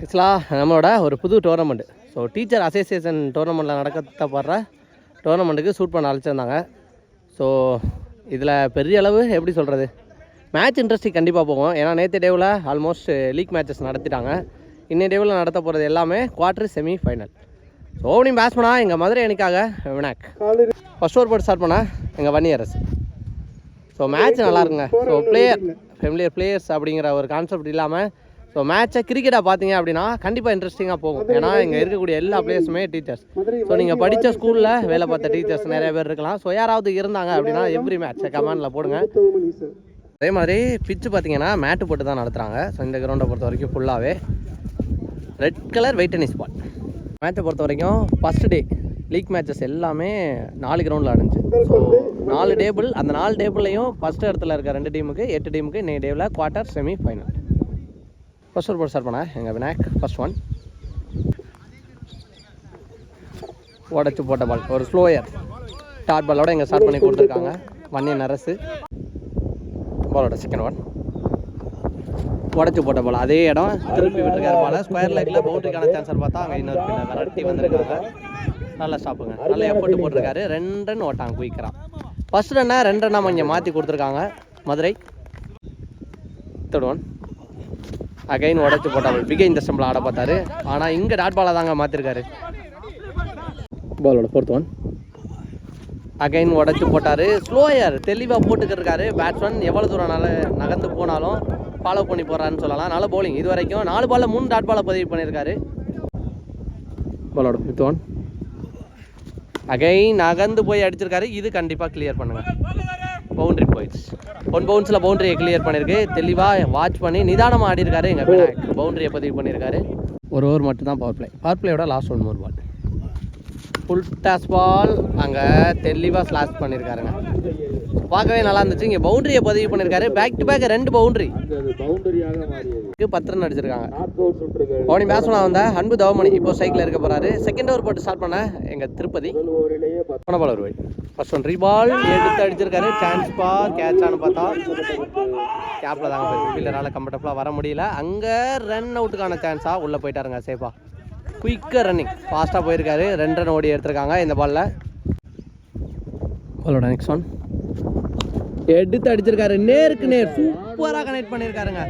ஆக்சுவலாக நம்மளோட ஒரு புது டோர்னமெண்ட் ஸோ டீச்சர் அசோசியேஷன் டோர்னமெண்ட்டில் நடக்கப்படுற டோர்னமெண்ட்டுக்கு ஷூட் பண்ண அழைச்சிருந்தாங்க. ஸோ இதில் பெரிய அளவு எப்படி சொல்கிறது மேட்ச் இன்ட்ரெஸ்டிங் கண்டிப்பாக போகும். ஏன்னா நேற்று டேவில் ஆல்மோஸ்ட் லீக் மேட்சஸ் நடத்திட்டாங்க. இன்னைய டேவில் நடத்த போகிறது எல்லாமே குவார்ட்டர் செமி ஃபைனல் ஸோ ஓவனிங் பேட்ஸ்மனா எங்கள் மதுரை எனக்காக வினாக் ஃபர்ஸ்ட் ஓவர் போட்டு ஸ்டார்ட் பண்ணால் எங்கள் வன்னியரசு ஸோ மேட்ச் நல்லா இருக்குங்க. ஸோ பிளேயர் ஃபெமிலியர் பிளேயர்ஸ் அப்படிங்கிற ஒரு கான்செப்ட் இல்லாமல் ஸோ மேட்சை கிரிக்கெட்டாக பார்த்தீங்க அப்படின்னா கண்டிப்பாக இன்ட்ரெஸ்டிங்காக போகும். ஏன்னா இங்கே இருக்கக்கூடிய எல்லா பிளேயர்ஸுமே டீச்சர்ஸ் ஸோ நீங்கள் படித்த ஸ்கூலில் வேலை பார்த்த டீச்சர்ஸ் நிறைய பேர் இருக்கலாம். ஸோ யாராவது இருந்தாங்க அப்படின்னா எவ்ரி மேட்ச்சை கமெண்டில் போடுங்க. அதே மாதிரி பிச்சு பார்த்தீங்கன்னா மேட்டு போட்டு தான் நடத்துகிறாங்க ஸோ இந்த கிரவுண்டை பொறுத்த வரைக்கும் ஃபுல்லாகவே red colour white tennis ball மேட்சை பொறுத்த வரைக்கும் ஃபஸ்ட் டே லீக் மேட்சஸ் எல்லாமே நாலு கிரவுண்டில் ஆடுச்சு ஸோ நாலு டேபிள் அந்த நாலு டேபிள்லையும் ஃபஸ்ட் இடத்துல இருக்க ரெண்டு டீமுக்கு எட்டு டீமுக்கு இன்னைக்கு டேவில் குவார்ட்டர் செமி ஃபைனல் ஃபஸ்ட் ஒரு போட்டு ஸ்டார்ட் பண்ணேன் எங்கள் விநாயக் ஃபஸ்ட் ஒன் உடச்சி போட்ட பால் ஒரு ஸ்லோயர் டாட் பாலோட இங்கே ஸ்டார்ட் பண்ணி கொடுத்துருக்காங்க. வன்னியன் அரசு. பாலோட செகண்ட் ஒன் உடச்சி போட்ட பால் அதே இடம். திருப்பி விட்டுருக்காரு பால ஸ்கொயர் லைட்டில் பவுண்டரிக்கான சான்சர் பார்த்தா அங்கே இன்னொரு பின்ன விரட்டி வந்திருக்காங்க. நல்லா ஸ்டாப்புங்க நல்ல எஃபோர்ட் போட்டிருக்காரு. ரெண்டு ரன் ஓட்டாங்க குயிக்கிறான் ஃபஸ்ட் ரன்னா ரெண்டு ரன்னா இங்கே மாற்றி கொடுத்துருக்காங்க. மதுரை. தேர்ட் ஒன் அகைன் உடச்சி போட்டாமல் பிகை இந்த ஸ்டம்பில் ஆட பார்த்தாரு. ஆனால் இங்கே டாட் பாலாக தாங்க மாற்றிருக்காரு பாலோட ஃபோர்த் ஒன் அகைன் உடச்சி போட்டார். ஸ்லோயர் தெளிவாக போட்டுக்கிட்டு பேட்ஸ்மேன் எவ்வளோ தூரம்னால நகர்ந்து போனாலும் ஃபாலோ பண்ணி போகிறான்னு சொல்லலாம். நல்ல போலிங் இது வரைக்கும் நாலு பாலில் மூணு டாட் பாலை பதிவு பண்ணியிருக்காரு. பாலோட ஃபிஃப்த் ஒன் அகைன் நகர்ந்து போய் அடிச்சிருக்காரு. இது கண்டிப்பாக கிளியர் பண்ணுங்கள் பவுண்டரி போயிடுச்சு ஒன் பவுன்ஸில் பவுண்டரியை கிளியர் பண்ணியிருக்கு தெளிவாக வாட்ச் பண்ணி நிதானமாக ஆடி இருக்காரு எங்கள் விநாயக் பவுண்ட்ரியை பதிவு பண்ணியிருக்காரு. ஒரு ஓவர் மட்டும்தான் power play power பிளேயோட last one more ball full toss ball அங்கே தெளிவாக ஸ்லாஷ் பண்ணியிருக்காருங்க. பார்க்கவே நல்லா இருந்துச்சு. இங்கே பவுண்டரியை பதிவு பண்ணியிருக்காரு பேக் டு பேக் ரெண்டு பவுண்டரி. பத்து ரன் அடிச்சிருக்காங்க ஓனி பேட்ஸ்மேன் வந்த அன்பு தவமணி இப்போ சைக்கிள் இருக்க போறாரு. செகண்ட் ஓவர் போட்டு ஸ்டார்ட் பண்ண எங்க திருப்பதி. போன பால் ஒரு ஃபர்ஸ்ட் ஒன் ரீபால் எடுத்து அடிச்சிருக்காரு. சான்ஸ் பா கேட்ச் ஆனு பார்த்தா கேப்ல தாங்க போய் ஃபீல்டரால கம்ஃபர்டபுளாக வர முடியல. அங்க ரன் அவுட்டுக்கான சான்ஸா உள்ள போயிட்டாருங்க சேஃபா. குயிக்காக ரன்னிங் ஃபாஸ்ட்டாக போயிருக்காரு. ரெண்டு ரன் ஓடி எடுத்திருக்காங்க இந்த பால்ல பாலோட நெக்ஸ்ட் ஒன் எடுத்து அடிச்சிருக்காரு. நேருக்கு நேர் சூப்பரா கனெக்ட் பண்ணிருக்காருங்க.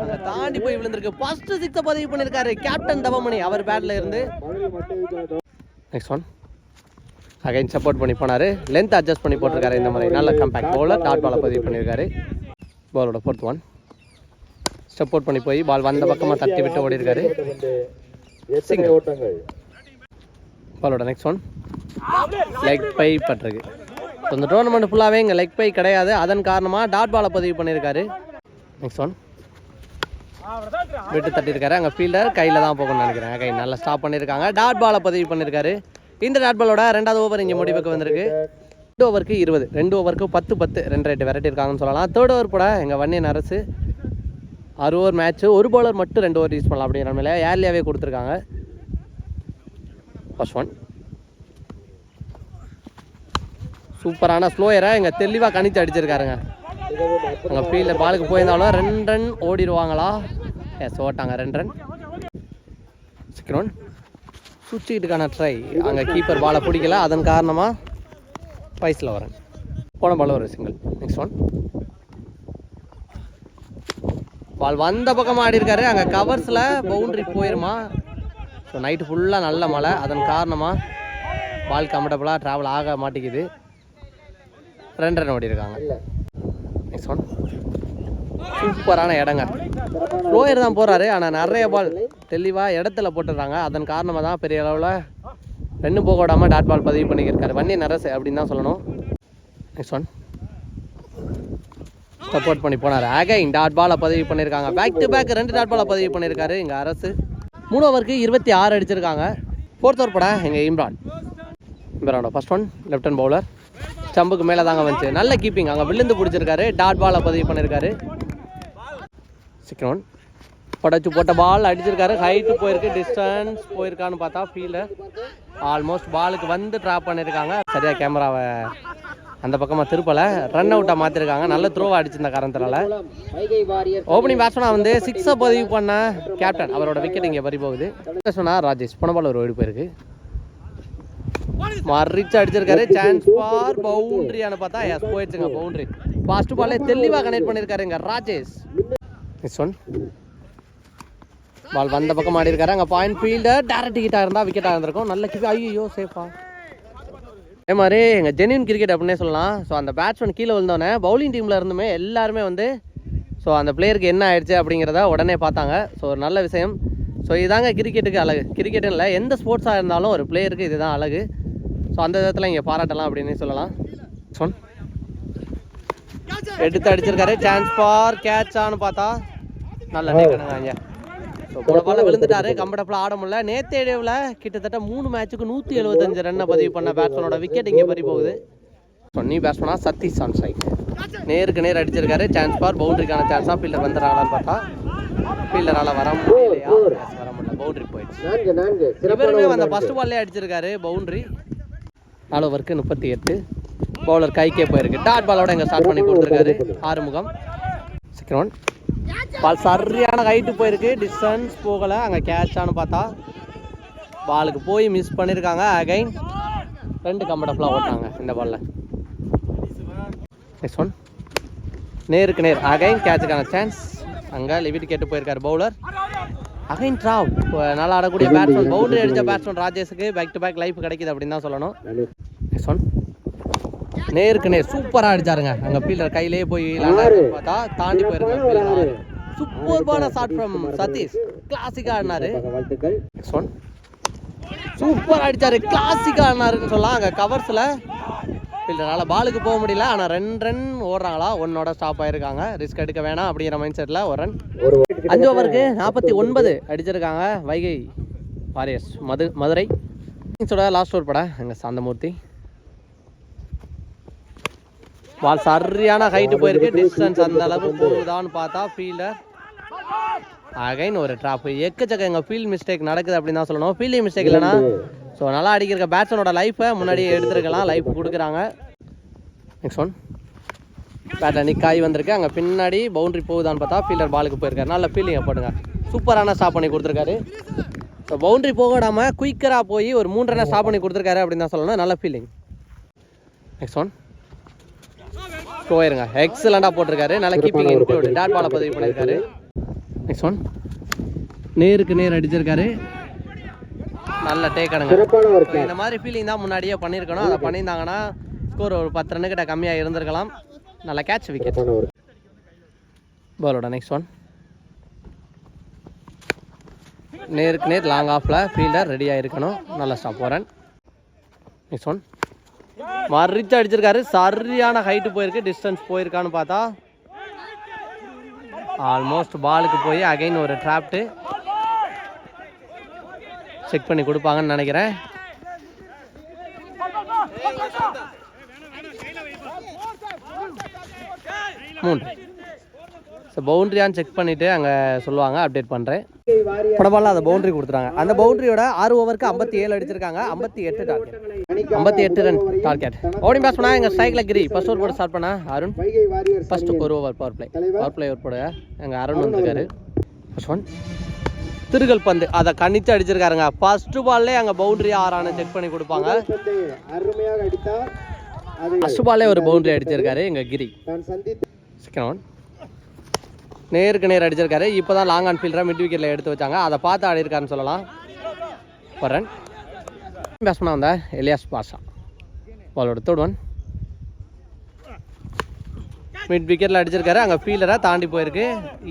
அங்க தாண்டி போய் விழுந்திருக்கு. ஃபர்ஸ்ட் சிக்ஸை பதிவு பண்ணிருக்காரு கேப்டன் தவமணி. அவர் பேட்ல இருந்து. நெக்ஸ்ட் ஒன் அகைன் சப்போர்ட் பண்ணி போனாரு. லென்த் அட்ஜஸ்ட் பண்ணி போட்டிருக்காரு இந்த மாதிரி. நல்ல கம்பேக்ட் பவுலர் டாட் பாலை பதிவு பண்ணியிருக்காரு பாலோட ஃபோர்த் ஒன் சப்போர்ட் பண்ணி போய் பால் வந்த பக்கமாக தட்டி விட்டு ஓடி இருக்காரு பாலோட நெக்ஸ்ட் ஒன் லெக் பை பட்டிருக்கு. இப்போ இந்த டோர்னமெண்ட் ஃபுல்லாகவே இங்கே லெக் பை கிடையாது. அதன் காரணமாக டாட் பாலை பதிவு பண்ணியிருக்காரு. நெக்ஸ்ட் ஒன் விட்டு தட்டியிருக்காரு. அங்கே ஃபீல்டர் கையில் தான் போகணும்னு நினைக்கிறேன். கை நல்லா ஸ்டாப் பண்ணியிருக்காங்க. டாட் பாலை பதிவு பண்ணியிருக்காரு. இந்த டாட் பாலோட ரெண்டாவது ஓவர் இங்கே முடிவுக்கு வந்திருக்கு. ரெண்டு ஓவருக்கு இருபது. ரெண்டு ஓவருக்கு பத்து பத்து. ரெண்டு ரெண்டு விரட்டியிருக்காங்கன்னு சொல்லலாம். தேர்ட் ஓவர் கூட எங்கள் வன்னியன் அரசு ஆறு ஓவர் மேட்ச்சு ஒரு பவுலர் மட்டும் ரெண்டு ஓவர் யூஸ் பண்ணலாம் அப்படிங்கிற மேலே ஏர்லியாகவே கொடுத்துருக்காங்க. ஃபர்ஸ்ட் ஒன் சூப்பரான ஸ்லோயரை இங்கே தெளிவாக கணித்து அடிச்சிருக்காருங்க. அங்கே ஃபீல்டில் பாலுக்கு போயிருந்தாலும் ரெண்டு ரன் ஓடிடுவாங்களா? எஸ் ஓட்டாங்க ரெண்டு ரன் செகண்ட் ஒன் சுவிட்சுக்கிட்டுக்கான ட்ரை அங்கே கீப்பர் பாலை பிடிக்கல. அதன் காரணமாக பைஸில் வரேன் போன பால் ஒரு சிங்கிள் நெக்ஸ்ட் ஒன் பால் வந்த பக்கமாக ஆடி இருக்காரு. அங்கே கவர்ஸில் பவுண்டரி போயிருமா? ஸோ நைட்டு ஃபுல்லாக நல்ல மழை. அதன் காரணமாக பால் கம்ஃபர்டபுளாக ட்ராவல் ஆக மாட்டேங்குது. ரெண்டு ரன் ஓடி இருக்காங்க நெக்ஸ்ட் ஒன் சூப்பரான இடங்க ஸ்லோயர் தான் போகிறாரு ஆனால் நிறைய பால் தெளிவாக இடத்துல போட்டுடுறாங்க. அதன் காரணமாக தான் பெரிய அளவில் ரெண்டும் போக விடாமல் டாட் பால் பதிவு பண்ணியிருக்காரு வண்டி நரசு அப்படின்னு தான் சொல்லணும். நெக்ஸ்ட் ஒன் சப்போர்ட் பண்ணி போனார். அகைன் டாட் பாலை பதிவு பண்ணியிருக்காங்க பேக் டு பேக் ரெண்டு டாட் பாலை பதிவு பண்ணியிருக்காரு இங்கே அரசு. மூணு ஓவருக்கு இருபத்தி ஆறு அடிச்சிருக்காங்க. ஃபோர்த் ஓவர் பட எங்கள் Imran. இம்ரானோட first one left hand bowler ஸ்டம்புக்கு மேலே தாங்க வந்துச்சு நல்ல கீப்பிங் அங்கே விழுந்து பிடிச்சிருக்காரு. டாட் பாலை பதிவு பண்ணியிருக்காரு செகண்ட் படைச்சு போட்ட பால் அடிச்சிருக்காரு. ஹைட்டு போயிருக்கு. டிஸ்டன்ஸ் போயிருக்கான்னு பார்த்தா ஃபீல்டர் ஆல்மோஸ்ட் பாலுக்கு வந்து ட்ராப் பண்ணியிருக்காங்க சரியாக கேமராவை அந்த பக்கமாக திருப்பலை. ரன் அவுட்டாக மாற்றிருக்காங்க நல்ல த்ரோவாக அடிச்சிருந்த காரணத்தினால. ஓப்பனிங் பேட்ஸ்மனாக வந்து சிக்ஸை பதிவு பண்ண கேப்டன் அவரோட விக்கெட் இங்கே பறி போகுது. பேட்ஸ்மனாக ராஜேஷ். போன பால் ஒரு ஓடி போயிருக்கு. மறிச்சு அடிச்சிருக்காரு. சான்ஸ் ஃபார் பவுண்டரியானு பார்த்தா எஸ் போயிடுச்சுங்க பவுண்டரி ஃபர்ஸ்ட் பால்ல தெளிவாக கனெக்ட் பண்ணியிருக்காருங்க ராஜேஷ். நெக்ஸ்ட் ஒன் பால் வந்த பக்கம் ஆடி இருக்காரு. அங்கே பாயிண்ட் ஃபீல்டர் டேரக்ட் ஹிட்டாக இருந்தால் விக்கெட்டாக இருந்திருக்கும். நல்ல கிபி ஐயோ சேஃபா அதே மாதிரி எங்கள் ஜென்யூன் கிரிக்கெட் அப்படின்னே சொல்லலாம். ஸோ அந்த பேட்ஸ்மேன் கீழே விழுந்தோடனே பவுலிங் டீமில் இருந்துமே எல்லாருமே வந்து ஸோ அந்த பிளேயருக்கு என்ன ஆயிடுச்சு அப்படிங்கிறத உடனே பார்த்தாங்க. ஸோ ஒரு நல்ல விஷயம். ஸோ இதாங்க கிரிக்கெட்டுக்கு அழகு. கிரிக்கெட்டுன்னு இல்லை எந்த ஸ்போர்ட்ஸாக இருந்தாலும் ஒரு பிளேயருக்கு இதுதான் அழகு. ஸோ அந்த விதத்தில் இங்கே பாராட்டலாம் அப்படின்னு சொல்லலாம். சொன் எடுத்து அடிச்சிருக்காரு. சான்ஸ் ஃபார் கேட்சான்னு பார்த்தா நல்ல டேக்கணுங்க பால்ல விழுந்துட்டாரு. கம்ஃபர்டபுளாக ஆட முடியல. நேத்தே டேவில் கிட்டத்தட்ட மூணு மேட்ச்சுக்கு நூற்றி எழுபத்தஞ்சு ரன்னை பதிவு பண்ண பேட்ஸ்மேனோட விக்கெட் இங்கே பறி போகுது. நீ பேட்ஸ்மேனா சதீஷ் ஆன் நேருக்கு நேர் அடிச்சிருக்காரு. சான்ஸ் ஃபார் பவுண்டரிக்கான சான்ஸாக ஃபீல்டர் வந்துடுறாங்களான்னு பார்த்தா ஃபீல்டரால் வர முடியலையா? வர முடியல. பவுண்டரி போயிடுச்சு. நான்கு நான்கு. இவருமே அந்த ஃபர்ஸ்ட் பால்லே அடிச்சிருக்காரு. பவுண்டரி நாலு ஓவருக்கு முப்பத்தி எட்டு. பவுலர் கைக்கே போயிருக்கு. டாட் பாலோட இங்கே ஸ்டார்ட் பண்ணி கொடுத்துருக்காரு. ஆறுமுகம். செகண்ட் ஒன் பால் சரியான ஹைட்டு போயிருக்கு. டிஸ்டன்ஸ் போகலை. அங்கே கேட்சான்னு பார்த்தா பாலுக்கு போய் மிஸ் பண்ணியிருக்காங்க அகைன் ரெண்டு கம்ஃபர்டபுளாக ஓட்டாங்க இந்த பாலில் நெக்ஸ்ட் ஒன் நேருக்கு நேர். அகைன் கேட்சுக்கான சான்ஸ் அங்கே லிவிட் கேட்டு போயிருக்காரு பவுலர் அகைன் ட்ராவ் நல்லா ஆடக்கூடிய பேட்ஸ்மேன் பவுண்டரி அடித்த பேட்ஸ்மேன் ராஜேஷுக்கு பேக் டு பேக் லைஃப் கிடைக்குது அப்படின்னு தான் சொல்லணும். நெக்ஸ்ட் ஒன் நேருக்கு நேர் சூப்பராக அடிச்சாருங்க. அங்கே ஃபீல்டர் கையிலேயே போய். பார்த்தா தாண்டி போயிருக்காங்க சூப்பர்பான ஷாட் ஃப்ரம் சதீஷ். கிளாசிக்காக ஆடினாரு. நெக்ஸ்ட் ஒன் சூப்பர் அடிச்சாரு. கிளாசிக்காக ஆடினாருன்னு சொல்லலாம். அங்கே கவர்ஸில் ஃபீல்டரால் பாலுக்கு போக முடியல. ஆனால் ரெண்டு ரன் ஓடுறாங்களா? ஒன்னோட ஸ்டாப் ஆயிருக்காங்க. ரிஸ்க் எடுக்க வேணாம் அப்படிங்கிற மைண்ட் செட்டில் ஒரு ரன் அஞ்சு ஓவருக்கு நாற்பத்தி ஒன்பது அடிச்சிருக்காங்க வைகை வாரியர்ஸ். மது மதுரை. இன்னிங்ஸோட லாஸ்ட் ஓவர் பட எங்கள் சாந்தமூர்த்தி. பால் சரியான ஹைட்டு போயிருக்கு. டிஸ்டன்ஸ் அந்த அளவு போகுதான்னு பார்த்தா ஃபீல்டர் அகைன் ஒரு ட்ராப் எக்கச்சக்க எங்கள் ஃபீல்ட் மிஸ்டேக் நடக்குது அப்படின்னு தான் சொல்லணும். ஃபீல்டிங் மிஸ்டேக் இல்லைனா ஸோ நல்லா அடிக்கிற பேட்ஸ்மேனோட லைஃப்பை முன்னாடியே எடுத்துருக்கலாம். லைஃப் கொடுக்குறாங்க. நெக்ஸ்ட் ஒன் பேட்டில் நிக்காய் வந்திருக்கு. அங்கே பின்னாடி பவுண்டரி போகுதான்னு பார்த்தா ஃபீல்டர் பாலுக்கு போயிருக்காரு. நல்ல ஃபீல்டிங்கை போட்டுங்க. சூப்பரான ஸ்டாப் பண்ணி கொடுத்துருக்காரு. ஸோ பவுண்டரி போக விடாமல் குயிக்கராக போய் ஒரு மூன்று ரன்னை ஸ்டாப் பண்ணி கொடுத்துருக்காரு அப்படின்னு தான் சொல்லணும். நல்ல ஃபீலிங் நெக்ஸ்ட் ஒன் போயிருங்க எக்ஸலண்டாக போட்டிருக்காரு. நல்ல கீப்பிங் இன்க்ளூட் டாட் பாலை பதிவு பண்ணியிருக்காரு. நெக்ஸ்ட் ஒன் நேருக்கு நேர் அடிச்சிருக்காரு. நல்ல சிறப்பான ஒர்க் இந்த மாதிரி ஃபீலிங் தான் முன்னாடியே பண்ணியிருக்கணும். அதை பண்ணியிருந்தாங்கன்னா ஸ்கோர் ஒரு பத்து ரன்னு கிட்ட கம்மியாக இருந்திருக்கலாம். நல்ல கேட்ச் விக்கெட் பாலோட நெக்ஸ்ட் ஒன் நேருக்கு நேர் லாங் ஆஃபில் ஃபீல்டர் ரெடியாக இருக்கணும் நல்ல ஸ்டாப் போகிறேன் நெக்ஸ்ட் ஒன் மறிச்சு அடிச்சிருக்காரு. சரியான ஹைட்டு போயிருக்கு. டிஸ்டன்ஸ் போயிருக்கான்னு பார்த்தா ஆல்மோஸ்ட் பாலுக்கு போய் அகைன் ஒரு ட்ராப்டு செக் பண்ணி கொடுப்பாங்கன்னு நினைக்கிறேன். மூன்று ஸோ பவுண்ட்ரியான்னு செக் பண்ணிவிட்டு அங்கே சொல்லுவாங்க அப்டேட் பண்ணுறேன் படபாலில் அந்த பவுண்டரி கொடுத்துட்டாங்க. அந்த பவுண்டரியோட ஆறு ஓவருக்கு ஐம்பத்தி ஏழு அடிச்சிருக்காங்க ஐம்பத்தி எட்டு டார்கெட் ஐம்பத்தி எட்டு ரன் டார்கெட் ஓடி பேஸ் பண்ணா எங்கள் ஸ்ட்ரைக்கில் கிரி. ஃபர்ஸ்ட் ஓவர் போட ஸ்டார்ட் பண்ணா அருண். ஃபர்ஸ்ட் ஒரு over power play power play over போட எங்கள் அருண் வந்திருக்காரு. ஃபர்ஸ்ட் ஒன் திருகல் பந்து. அதை கணிச்சு அடிச்சிருக்காருங்க. ஃபர்ஸ்ட் பால்லே அங்கே பவுண்டரி ஆறான செக் பண்ணி கொடுப்பாங்க. ஃபர்ஸ்ட் பால்லே ஒரு பவுண்டரி அடிச்சிருக்காரு எங்கள் கிரி. செகண்ட் ஒன் நேருக்கு நேர் அடிச்சிருக்காரு. இப்போ தான் லாங் ஆன் ஃபீல்டராக மிட் விக்கெட்டில் எடுத்து வச்சாங்க. அதை பார்த்து ஆடி இருக்காருன்னு சொல்லலாம். போடுறேன் ரன் பேட்ஸ்மேனாக வந்த எலியாஸ் பாஷா பாலோட தேர்ட் ஒன் மிட் விக்கெட்டில் அடிச்சிருக்காரு. அங்கே ஃபீல்டராக தாண்டி போயிருக்கு.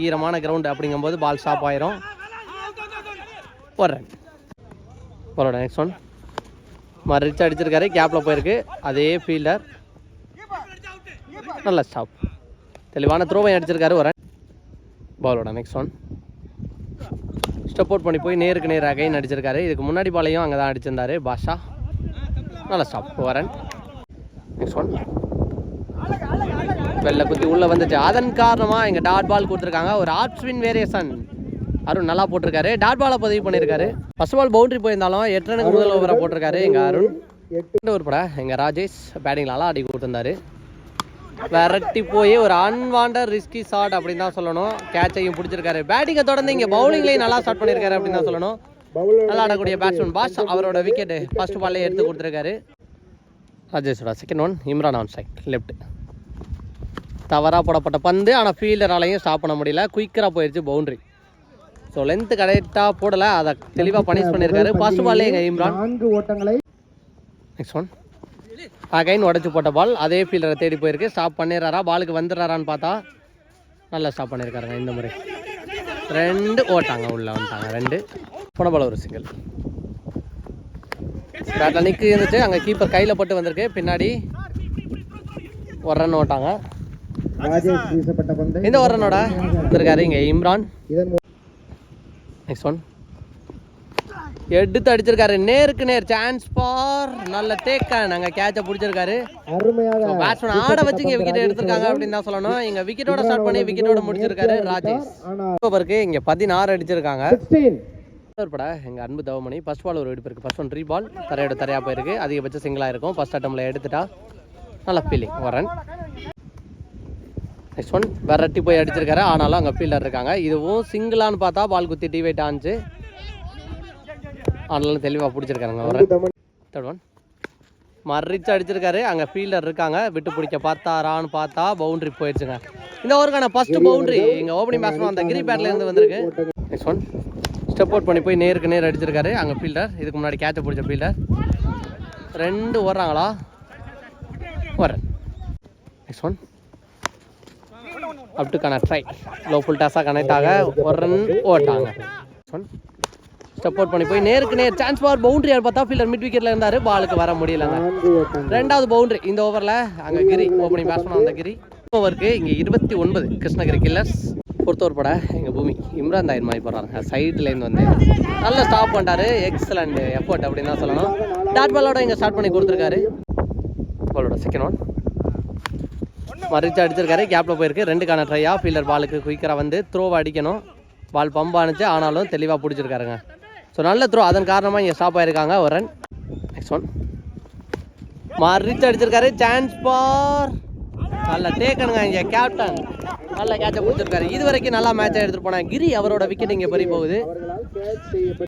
ஈரமான கிரவுண்டு அப்படிங்கும்போது பால் ஸ்டாப் ஆயிரும். போடுறேன் போலோட நெக்ஸ்ட் ஒன் மறுச்சு அடிச்சிருக்காரு. கேப்பில் போயிருக்கு. அதே ஃபீல்டர் நல்ல ஸ்டாப் தெளிவான த்ரோவை அடிச்சிருக்காரு ஒரு பாலோட நெக்ஸ்ட் ஒன் ஸ்டெப் அவுட் பண்ணி போய் நேருக்கு நேர் அகைன் அடிச்சிருக்காரு. இதுக்கு முன்னாடி பாலையும் அங்கே தான் அடிச்சிருந்தாரு பாஷா. நல்ல ஸ்டாப் வரன் நெக்ஸ்ட் ஒன் வெளில குத்தி உள்ளே வந்துச்சு. அதன் காரணமாக எங்கள் டாட் பால் கொடுத்துருக்காங்க. ஒரு ஆப் வேரியேஷன் அருண் நல்லா போட்டிருக்காரு. டாட் பாலை பதிவு பண்ணியிருக்காரு. ஃபர்ஸ்ட் பால் பவுண்டரி போயிருந்தாலும் எட்டு ரனுக்கு முதல் ஓவராக போட்டிருக்காரு எங்கள் அருண். எட்டு. ஒரு படம் எங்கள் ராஜேஷ் பேட்டிங்கில் நல்லா ஆடி கொடுத்துருந்தாரு. விரட்டி போய் ஒரு அன்வாண்டட் ரிஸ்கி ஷாட் அப்படின்னு தான் சொல்லணும். கேட்சையும் பிடிச்சிருக்காரு. பேட்டிங்கை தொடர்ந்து இங்கே பவுலிங்லேயும் நல்லா ஸ்டார்ட் பண்ணியிருக்காரு அப்படின்னு தான் சொல்லணும். நல்லா ஆடக்கூடிய பேட்ஸ்மேன் பாஸ் அவரோட விக்கெட் ஃபர்ஸ்ட் பால்லே எடுத்து கொடுத்துருக்காரு. ராஜேஷோட second one Imran on strike left தவறாக போடப்பட்ட பந்து ஆனால் ஃபீல்டராலையும் ஸ்டாப் பண்ண முடியல. குயிக்கராக போயிடுச்சு பவுண்டரி ஸோ லென்த்து கரெக்டாக போடலை. அதை தெளிவாக பனிஷ் பண்ணியிருக்காரு ஃபர்ஸ்ட் பால்லே இம்ரான். நெக்ஸ்ட் ஒன் அகைன் உடச்சி போட்ட பால். அதே ஃபீல்டரை தேடி போயிருக்கு. ஸ்டாப் பண்ணிடுறாரா? பாலுக்கு வந்துடுறாரான்னு பார்த்தா நல்லா ஸ்டாப் பண்ணியிருக்காருங்க இந்த முறை. ரெண்டு ஓட்டாங்க உள்ள வந்துட்டாங்க. ரெண்டு. போன பால் ஒரு சிங்கிள் பேட்டில் நிற்கு இருந்துச்சு. அங்கே கீப்பர் கையில் போட்டு வந்திருக்கு. பின்னாடி ஒரு ரன் ஓட்டாங்க. இந்த ஒரு ரன்னோட வந்திருக்காரு இங்கே இம்ரான். நெக்ஸ்ட் ஒன் எடுத்து அடிச்சிருக்காரு. நேருக்கு நேர் சான்ஸ் ஃபார் நல்ல டேக்கா நாங்கள் கேட்சை பிடிச்சிருக்காரு. அருமையாக பேட்ஸ்மேன் ஆட வச்சு இங்க விக்கெட் எடுத்திருக்காங்க அப்படின்னு தான் சொல்லணும். இங்க விக்கெட்டோட ஸ்டார்ட் பண்ணி விக்கெட்டோட முடிச்சிருக்காரு ராஜேஷ். ஓவருக்கு இங்க பதினாறு அடிச்சிருக்காங்க. பட எங்க அன்பு தவமணி ஃபர்ஸ்ட் பால் ஒரு வெடிப்பு இருக்கு. ஃபர்ஸ்ட் ஒன் த்ரீ பால் தரையோட தரையா போயிருக்கு. அதிகபட்ச சிங்கிளா இருக்கும். ஃபர்ஸ்ட் அட்டம்ல எடுத்துட்டா நல்ல ஃபீலிங் வரன் நெக்ஸ்ட் ஒன் விரட்டி போய் அடிச்சிருக்காரு. ஆனாலும் அங்கே ஃபீல்டர் இருக்காங்க. இதுவும் சிங்கிளான்னு பார்த்தா பால் குத்தி டி வெயிட் ஆனிச்சு. ஆனாலும் தெளிவாக பிடிச்சிருக்காருங்க தமன் தேர்ட் ஒன் மறிச்சு அடிச்சிருக்காரு. அங்கே ஃபீல்டர் இருக்காங்க. விட்டு பிடிக்க பார்த்தாரான்னு பார்த்தா பவுண்டரி போயிடுச்சுங்க இந்த ஓவருக்கான ஃபர்ஸ்ட் பவுண்டரி இங்கே ஓப்பனிங் பேட்ஸ்மேன் அந்த கிரி பேட்ல இருந்து வந்திருக்கு. நெக்ஸ்ட் ஒன் ஸ்டெப் அவுட் பண்ணி போய் நேருக்கு நேர் அடிச்சிருக்காரு. அங்கே ஃபீல்டர் இதுக்கு முன்னாடி கேட்சை பிடிச்ச ஃபீல்டர் ரெண்டு ஓடுறாங்களா? வரேன் next one up to connect try low full டாஸாக connect ஆக ஒரு ரன் ஓட்டாங்க ஒன் ஸ்டெப் அவுட் பண்ணி போய் நேருக்கு நேர் சான்ஸ் ஃபார் பவுண்டரி பார்த்தா ஃபீல்டர் மிட் விக்கெட்ல இருந்தார். பாலுக்கு வர முடியலங்க. ரெண்டாவது பவுண்டரி இந்த ஓவரில் அங்கே கிரி ஓப்பனிங் பேட்ஸ்மேன் அந்த கிரி. ஓவருக்கு இங்கே இருபத்தி ஒன்பது கிருஷ்ணகிரி கில்லர்ஸ் பொறுத்தவர் பட எங்கள் பூமி இம்ரான் தாயின் மாதிரி போடுறாங்க சைட்லேருந்து வந்து நல்லா ஸ்டாப் பண்ணிட்டாரு. எக்ஸலண்ட் எஃபர்ட் அப்படின்னு தான் சொல்லணும். டாட் பாலோட இங்கே ஸ்டார்ட் பண்ணி கொடுத்துருக்காரு. பாலோட செகண்ட் ஒன் மறிச்சு அடிச்சிருக்காரு. கேப்பில் போயிருக்கு. ரெண்டுக்கான ட்ரையாக ஃபீல்டர் பாலுக்கு குயிக்கராக வந்து த்ரோவை அடிக்கணும். பால் பம்பானுச்சு ஆனாலும் தெளிவாக பிடிச்சிருக்காருங்க. ஸோ நல்ல த்ரோ அதன் காரணமாக இங்கே ஸ்டாப் ஆயிருக்காங்க. ஒரு ரன் நெக்ஸ்ட் ஒன் மறிச்சு அடிச்சிருக்காரு. சான்ஸ் பார் நல்ல டேக்கனுங்க இங்கே கேப்டன் நல்ல கேட்சை பிடிச்சிருக்காரு இது வரைக்கும் நல்லா மேட்சாக எடுத்துகிட்டு போனாங்க கிரி அவரோட விக்கெட் இங்கே பறி போகுது.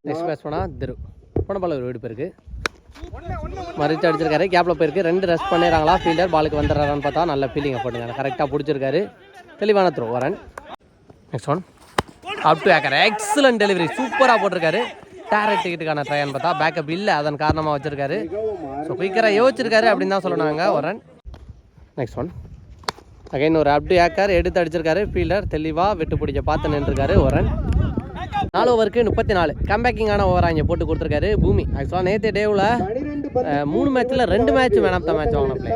நெக்ஸ்ட் பேட்ச் போனால் திரு. போன பால் ஒரு வீடு போயிருக்கு. மறுத்து அடிச்சிருக்காரு. கேப்பில் போயிருக்கு. ரெண்டு ரெஸ்ட் பண்ணிடுறாங்களா? ஃபீல்டர் பாலுக்கு வந்துடுறாரான்னு பார்த்தா நல்ல ஃபீலிங்கை போட்டுங்க கரெக்டாக பிடிச்சிருக்காரு. தெளிவான த்ரோ வரன் next one up to yorker excellent delivery சூப்பராக போட்டிருக்காரு. டேரக்ட் டிக்கெட்டுக்கான ட்ரையன் பார்த்தா பேக்கப் இல்லை அதன் காரணமாக வச்சிருக்காரு. ஸோ குயிக்கராக யோசிச்சிருக்காரு அப்படின்னு தான் சொல்லணும் ஒரு ஒரன். நெக்ஸ்ட் ஒன் அகைன் ஒரு அப்டு ஏக்கர் எடுத்து அடிச்சிருக்காரு. ஃபீல்டர் தெளிவாக விட்டு பிடிச்ச பார்த்து நின்றுருக்காரு ஒரன். நாலு ஓவருக்கு முப்பத்தி நாலு கம்பேக்கிங்கான ஓவராக இங்கே போட்டு கொடுத்துருக்காரு பூமி. ஆக்சுவலாக நேற்று டேவில் மூணு மேட்ச்சில் ரெண்டு match man of the match வாங்கின பிளே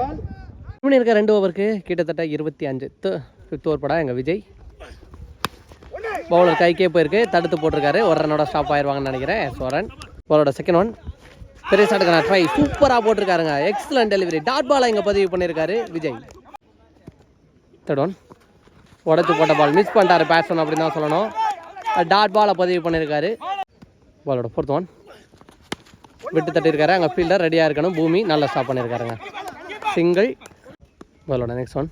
பூமி இருக்க ரெண்டு ஓவருக்கு கிட்டத்தட்ட இருபத்தி அஞ்சு. ஃபிஃப்த் ஓவர் படம் எங்கள் விஜய். பவுலர் கைக்கே போயிருக்கு. தடுத்து போட்டிருக்காரு. ஒரு ரன்னோட ஸ்டாப் ஆயிடுவாங்கன்னு நினைக்கிறேன். ஸோ ரன் பவுலோட செகண்ட் ஒன் பெரிய ஷாட்டுக்கான ட்ரை சூப்பராக போட்டிருக்காருங்க. எக்ஸலன்ட் டெலிவரி டாட் பாலை இங்கே பதிவு பண்ணியிருக்காரு விஜய். தேர்ட் ஒன் உடச்சி போட்ட பால் மிஸ் பண்ணிட்டாரு பேட்ஸ்மேன் அப்படின்னு தான் சொல்லணும். டாட் பாலை பதிவு பண்ணியிருக்காரு. பாலோட ஃபோர்த் ஒன் விட்டு தட்டியிருக்காரு. அங்கே ஃபீல்டர் ரெடியாக இருக்கணும். பூமி நல்லா ஸ்டாப் பண்ணியிருக்காருங்க. சிங்கிள் பாலோட நெக்ஸ்ட் ஒன்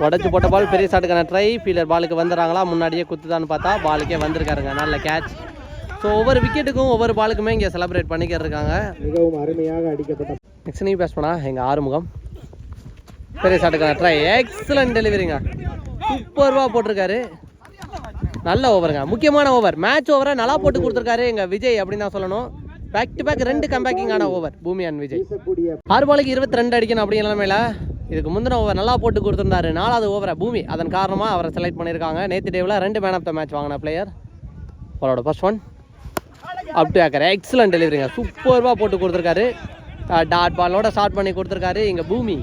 உடச்சி போட்ட பால் பெரிய ஷாட்டுக்கான ட்ரை ஃபீல்டர் பாலுக்கு வந்துடுறாங்களா? முன்னாடியே குத்துதான்னு பார்த்தா பாலுக்கே வந்திருக்காருங்க. நல்ல கேட்ச் ஸோ ஒவ்வொரு விக்கெட்டுக்கும் ஒவ்வொரு பாலுக்குமே இங்கே செலிப்ரேட் பண்ணிக்கிட்டு இருக்காங்க மிகவும் அருமையாக அடிக்கப்பட்ட நெக்ஸ்ட் நீ பேஸ் பண்ணா எங்கள் ஆறுமுகம். பெரிய ஷாட்டுக்கான ட்ரை எக்ஸலன்ட் டெலிவரிங்க சூப்பர்வாக போட்டிருக்காரு. நல்ல ஓவருங்க முக்கியமான ஓவர் மேட்ச் ஓவரை நல்லா போட்டு கொடுத்துருக்காரு எங்கள் விஜய் அப்படின்னு தான் சொல்லணும். பேக் டு பேக் ரெண்டு கம்பேக்கிங்கான ஓவர் பூமி அண்ட் விஜய். ஆறு பாலுக்கு இருபத்தி ரெண்டு அடிக்கணும் அப்படிங்கிற நிலமையில இதுக்கு முந்தின ஓவர் நல்லா போட்டு கொடுத்துருந்தாரு. நாலாவது ஓவரை பூமி. அதன் காரணமாக அவரை செலக்ட் பண்ணியிருக்காங்க நேற்று டேவில் ரெண்டு மேன் ஆஃப் த மேட்ச் வாங்கின பிளேயர் அவரோட first one up to yorker excellent டெலிவரிங்க சூப்பர்வாக போட்டு கொடுத்துருக்காரு. டாட் பாலோட ஸ்டார்ட் பண்ணி கொடுத்துருக்காரு. இங்கே பூமி.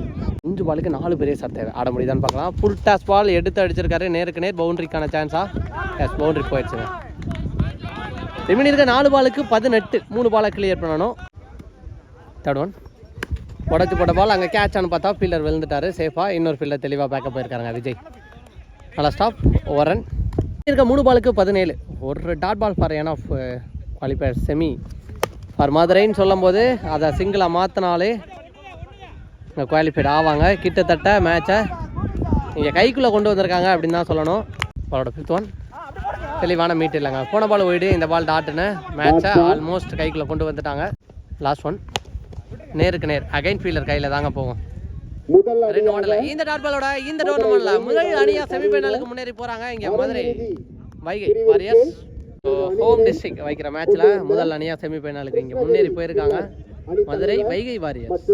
அஞ்சு பாலுக்கு நாலு பெரிய சார் தேவை. ஆட முடியுதான்னு பார்க்கலாம். ஃபுல் டாஸ் பால் எடுத்து அடிச்சிருக்காரு. நேருக்கு நேர் பவுண்டரிக்கான சான்ஸா எஸ் பவுண்டரி போயிடுச்சுங்க. ரிமினி இருக்க நாலு பாலுக்கு பதினெட்டு. மூணு பாலை கிளியர் பண்ணணும். தேர்ட் ஒன் உடச்சி போட்ட பால் அங்கே கேட்ச் கேட்சான்னு பார்த்தா ஃபீல்டர் விழுந்துட்டாரு. சேஃபாக இன்னொரு ஃபீல்டர் தெளிவாக பேக்கப் போயிருக்காங்க விஜய். நல்லா ஸ்டாப் ஓரன் இருக்க மூணு பாலுக்கு பதினேழு. ஒரு டாட் பால் ஃபார் ஏன் ஆஃப் குவாலிஃபயர் செமி ஃபார் மதுரைன்னு சொல்லும்போது அதை சிங்கிளாக மாற்றினாலே குவாலிஃபைட் ஆவாங்க. கிட்டத்தட்ட மேட்சை இங்கே கைக்குள்ளே கொண்டு வந்திருக்காங்க அப்படின்னு தான் சொல்லணும். அவரோட ஃபிஃப்த் ஒன் தெளிவான மீட் இல்லைங்க. போன பால் ஓய்டு இந்த பால் டாட்டுன்னு மேட்சை ஆல்மோஸ்ட் கைக்குள்ளே கொண்டு வந்துட்டாங்க. லாஸ்ட் ஒன் நேருக்கு நேர் அகைன் ஃபீல்டர் கையில் தாங்க போகும். முதல் ரெண்டு ஓடல இந்த டாட் பாலோட இந்த டோர்னமெண்ட்ல முதல் அணியா செமிஃபைனலுக்கு முன்னேறி போறாங்க. இங்க Madurai Vaigai warriors home district வைக்கிற மேட்ச்ல முதல் அணியா செமிஃபைனலுக்கு இங்க முன்னேறி போயிருக்காங்க. மதுரை வைகை வாரியர்ஸ்